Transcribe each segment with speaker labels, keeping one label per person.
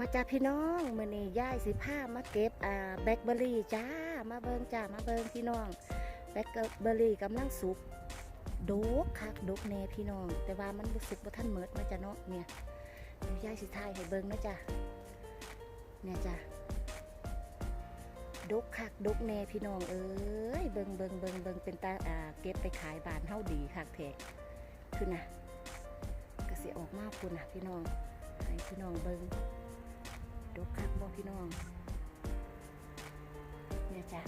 Speaker 1: มาจ้าพี่น้องมื้อนี้ย่ายสิพามาเก็บอ่าแบล็คเบอร์รี่จ้ามาเบิงจ้ามาเบิงพี่น้องแบล็คเบอร์รี่กำลังสุกดกคักดกแน่พี่น้อง แต่ว่ามันบ่สุกบ่ทันเมิดมาจ้ะเนาะเนี่ยเดี๋ยวย่ายสิถ่ายให้เบิงนะจ้ะเนี่ยจ้ะดกคักดกแน่พี่น้องเอ้ยเบิงเบิงเบิงเบิงเป็นตาอ่าเก็บไปขายบานเฮาดีคักแท้คือน่ะก็สิออกมาพุ่นน่ะพี่น้องให้พี่น้องเบิง ดกคักบ่พี่น้องเนี่ยจ้ะ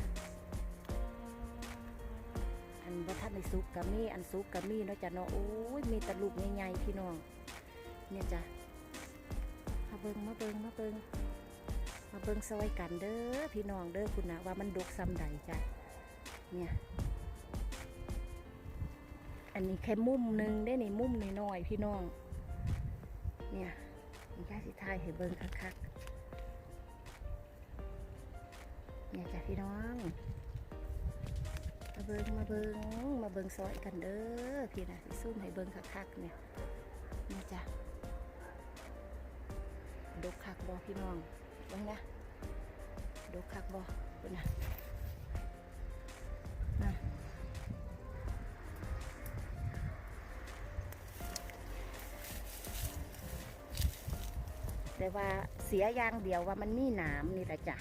Speaker 1: อันบ่ทันได้สุกกับมีอันสุกกับมีเนาะจ้ะเนาะโอ้ยมีตะลูกใหญ่ๆพี่น้องเนี่ยจ้ะมาเบิงมาเบิงมาเบิงมาเบิงซอยกันเด้อพี่น้องเด้อคุณนะว่ามันดกซ้ำใดจ้ะเนี่ยอันนี้แค่มุมหนึ่งได้ในี่มุมน้อยๆพี่น้อง เนี่ยย่าสิทายให้เบิ่งคักๆ เนี่ยจ้ะพี่น้อง มาเบิงมาเบิงมาเบิงซอยกันเด้อพี่นะซุ่มให้เบิงคักๆเนี่ยเนี่ยจ้ะดกคักบ่พี่น้องเบิงนะดกคักบ่เบิงนะแต่ว่าเสียอย่างเดียวว่ามันมีหนามนี่แหละจ้ะ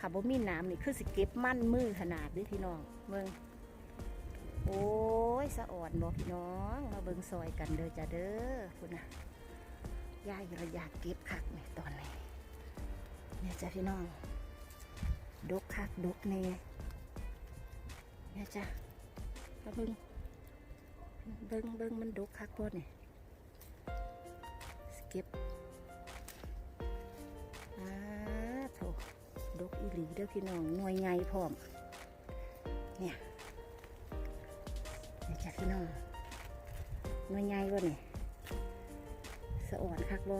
Speaker 1: ค่ะบ่มีนามนี่คือสิเก็บมั่นมือขนาดด้อพี่น้องเบิ่งโอ้ยสะอ่อนบ่พี่น้องมาเบิ่งซอยกันเด้อจ้ะเด้อพุ่นะยายเราอยากเก็บคักเนี่ยตอนนี้เนี่ยจ้ะพี่น้องดกคักดกแน่เนี่ยจ้ะมาเบิ่งเบิ่งเบิ่งมันดกคักบ่เนี่ยสิเก็บ ลีเด้อพี่น้องหน่วยใหญ่พร้อม เนี่ยเนี่ยจ้ะพี่น้องหน่วยใหญ่วะเนี่ยสะอ่อนคักบ่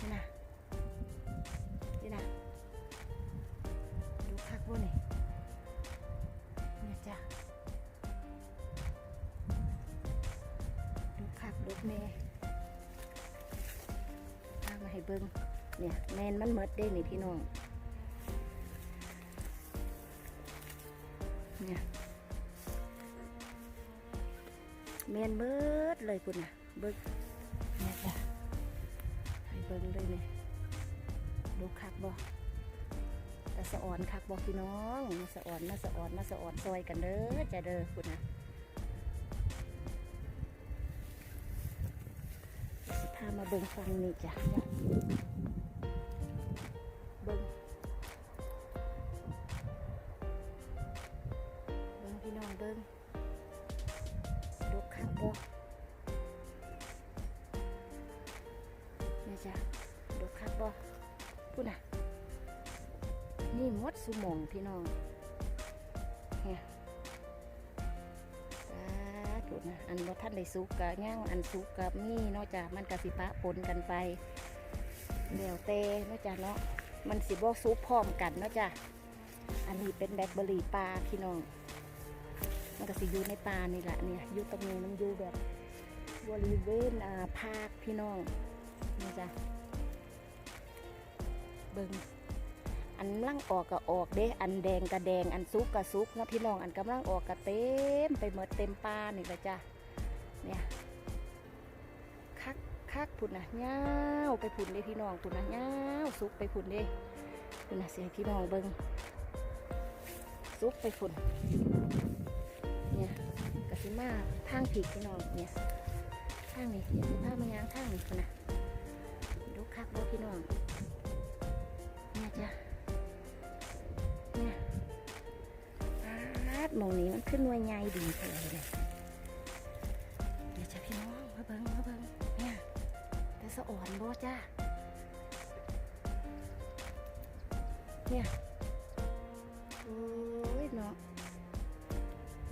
Speaker 1: นี่นะนี่นะดูคักบ่เนี่ยเนี่ยจ้ะดูคักดูแม่พามาให้เบิ้งเนี่ยแมนมันเมดได้นี่พี่น้อง เนี่ยแมนเบิดเลยคุณน่ะ เบิ้งเนี่ยจ้ะให้เบิ้งเลยเนี่ยดูคักบ่แต่สะอ่อนคักบ่พี่น้องมาสะอ่อนมาสะอ่อนมาสะอ่อนซอยกันเด้อจะเด้อคุณน่ะพามาเบิ้งฟังนี่จ้ะเบิ้ง เบิ้งดกคักบ่นี่จ้ะดกคักบ่พูดนะนี่มดสุมองพี่น้องเนี่ยสาธุนะอันว่าท่านได้สุกกะย่างอันสุกกับนี่เนาะจ้ะมันกะสิปะปนกันไปเดี๋ยวเตเนาะจ้ะเนาะมันสิบ่ซุปพร้อมกันเนาะจ้ะอันนี้เป็นแบล็คเบอร์รี่ปลาพี่น้อง มันก็สิอยู่ในปลานี่แหละเนี่ยอยู่ตรงนี้มันอยู่แบบบริเวณอ่าภาคพี่น้องนี่จ้ะเบิงอันกำลังออกก็ออกเด้อันแดงก็แดงอันซุกก็ซุกนะพี่น้องอันกำลังออกก็เต็มไปหมดเต็มปลานี่แหละจ้ะเนี่ยคักคักพุ่นนะเงาไปพุ่นเลยพี่น้องพุ่นนะเงาซุกไปพุ่นเด้พุ่นนะเสียพี่น้องเบิงซุกไปพุ่น มาทางผีพี่น้องเนี่ยทางนี้เดี๋ยวสิพามายางทางนี้พุ่นนะดูคักบ่พี่น้องเนี่ยจ้ะเนี่ยอาดมองนี้มันขึ้นวยใหญ่ดีเลยเนี่ยเดี๋ยวจ้ะพี่น้องมาเบิ้งมาเบิ้งเนี่ยแต่สะอ่อนบ่จ้าเนี่ย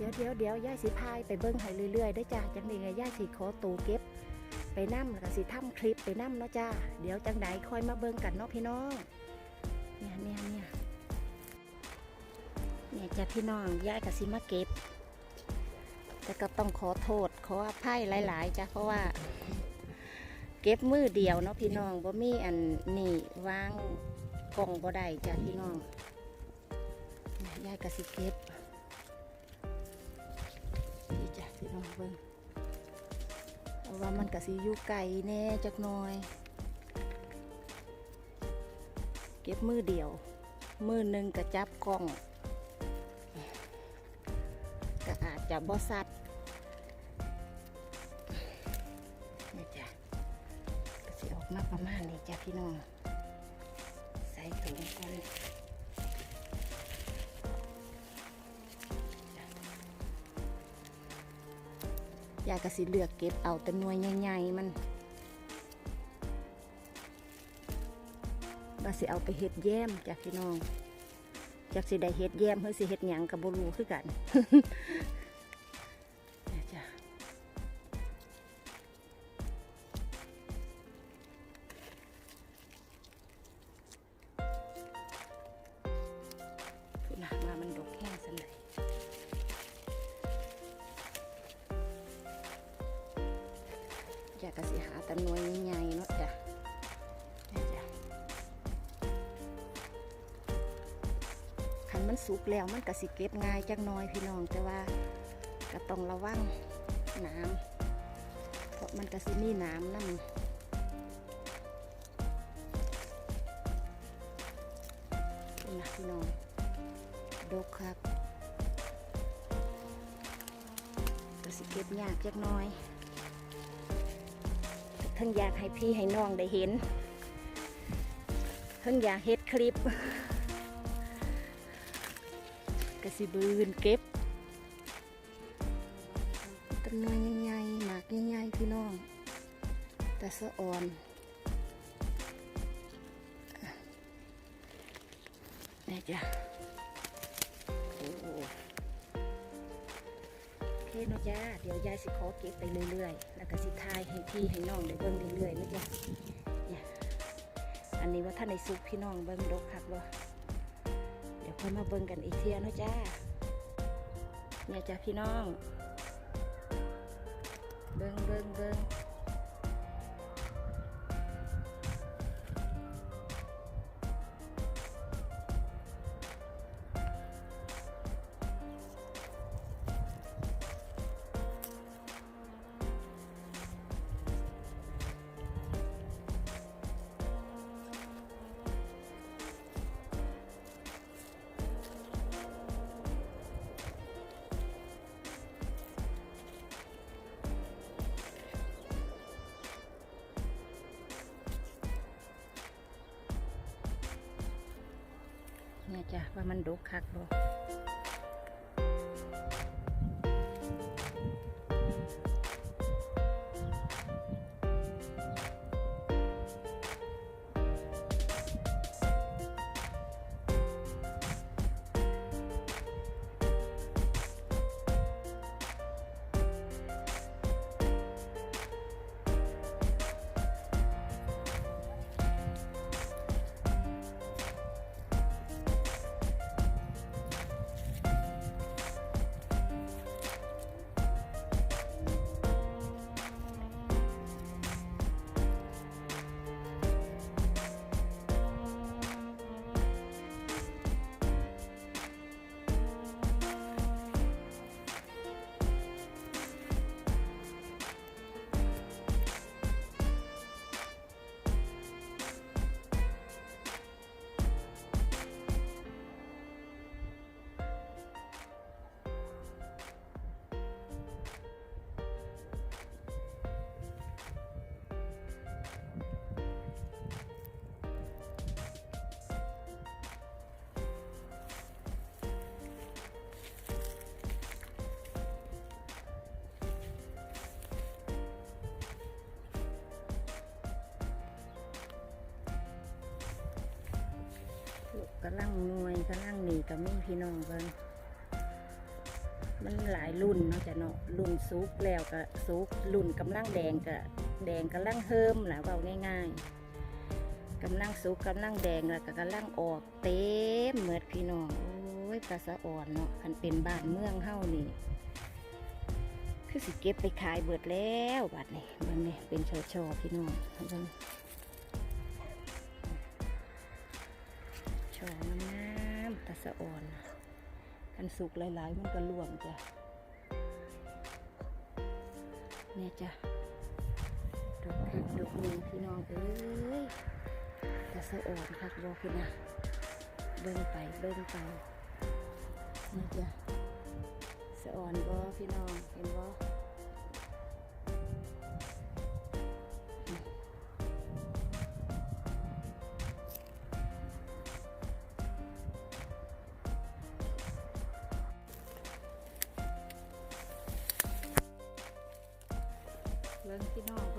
Speaker 1: ดี๋ยวเดี๋ยวเดี๋ยวย่ายสิพายไปเบิ้งให้เรื่อยๆได้จ้าจังนี้ไงย่ายสิขอตูเก็บ ไปนั่แล้วก็สิทำคลิปไปนั่มเนาะจ้าเดี๋ยวจังใดคอยมาเบิ้งกันเนาะพี่น้องเนี่ยเนี่ยเนี่ยเนี่ยจ้ะพี่น้องย่ายก็สิมาเก็บ แต่ก็ต้องขอโทษขออภัยหลายๆจ้ะเพราะว่าเก็บมือเดียวเนาะพี่น้องบ่มีอันนี่วางกล่องบ่ได้จ้ะพี่น้องยายก็สิเก็บ นี่จ้ะพี่น้องเบิ่งเพราะว่ามันก็สิอยู่ไกลแน่จักหน่อย เก็บมือเดียว มือหนึ่งก็จับกล้องก็อาจจะบ่สัดนี่จ้ะก็สิออกมาประมาณนี้จ้ะพี่น้อง ยายก็สิเลือกเก็บเอาแต่หน่วยใหญ่ๆมันว่าสิเอาไปเห็ดแย้มจากพี่น้องจากสิได้เห็ดแย้มเฮ้ยสิเห็ดหยังกับบ่รู้คือกัน กกะสิหาแตะนวยใหญ่ๆเนาะจ้ะคันมันสุกแล้วมันก็สิเก็บง่ายจักน้อยพี่น้องแต่ว่าก็ต้องระวังน้ำเพราะมันก็สิมีน้ำนั่นนะพี่น้องดกครับก็สิเก็บยากจักน้อย ทั้งอยากให้พี่ให้น้องได้เห็นทั้งอยากเฮ็ดคลิปกระสิบืนเก็บต้นไม้ใหญ่ๆหมากใหญ่ๆพี่น้องแต่สะอ่อนนี่จ้ะ อเคเนาะจ้า เดี๋ยวยายสิขอเก็บไปเรื่อยๆ แล้วก็สิทายให้พี่ให้น้องได้เบิ่งเรื่อยๆนะจ้ะเนี่ยอันนี้ว่าท่านในซุปพี่น้องเบิ่งดกคักบ่เดี๋ยวค่อยมาเบิ่งกันอีกเทียเนาะจ้าเนี่ยจ้าพี่น้อง เบิ่งเบิ่งเบิ่ง ว่ามันดกคักบ่ ลูกกำลังนวยกำลังหนีกับมีพี่น้องเบิ่งมันหลายรุ่นเนาะจ้ะเนาะรุ่นซุกแล้วก็ซุกรุ่นกำลังแดงก็แดงกำลังเฮิมนะเบาง่ายๆกำลังซุกกำลังแดงแล้วก็กำลังออกเต็มเหมือดพี่น้องโอ้ยกระสะอ่อนเนาะคันเป็นบ้านเมืองเฮานี่คือสิเก็บไปขายเบิดแล้วบัดนี้เบิ่งนี่เป็นชอชอพี่น้องเบิ่งะอ่อนกันสุกหลายๆ มันก็ร่วงจ้ะเนี่ยจ้ะดอกหักดอกหนึ่งพี่น้องเอ้ยตะสะอ่อนคักบ่พี่นะเบิ่งไปเบิ่งไปเนี่ยจ้ะสะอ่อนบ่พี่น้องเห็นบ่เ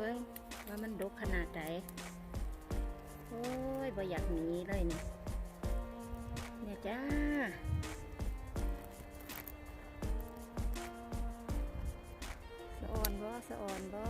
Speaker 1: บิ่งว่ามันดกขนาดไหนโอ้ยบ่อยากหนีเลยนี่เนี่ยจ้าสะอ่อนบ่สะอ่อนบ่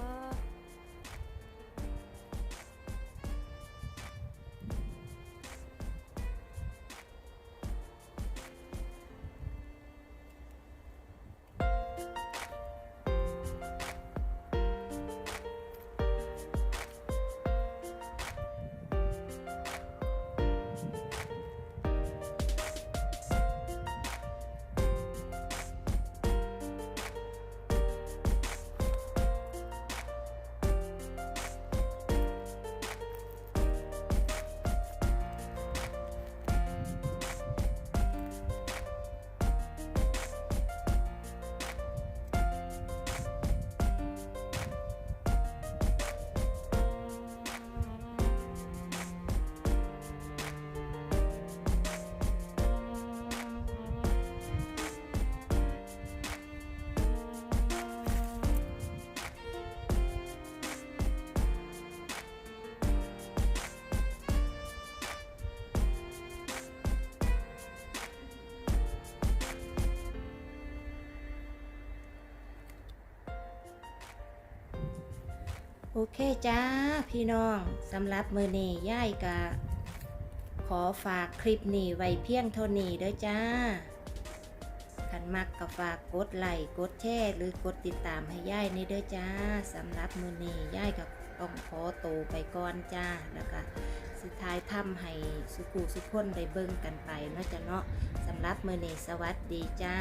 Speaker 1: โอเคจ้าพี่น้องสำหรับมือนี้ย่ายกะขอฝากคลิปนี้ไว้เพียงเท่านี้เด้อจ้าคันมักก็ฝากกดไลค์กดแชร์หรือกดติดตามให้ย่ายในเด้อจ้าสำหรับมือนี้ย่ายก็ต้องขอโตไปก่อนจ้าแล้วก็สุดท้ายทำให้สุขุสุขคนได้เบิ่งกันไปเนาะจ้ะเนาะสำหรับมือนี้สวัสดีจ้า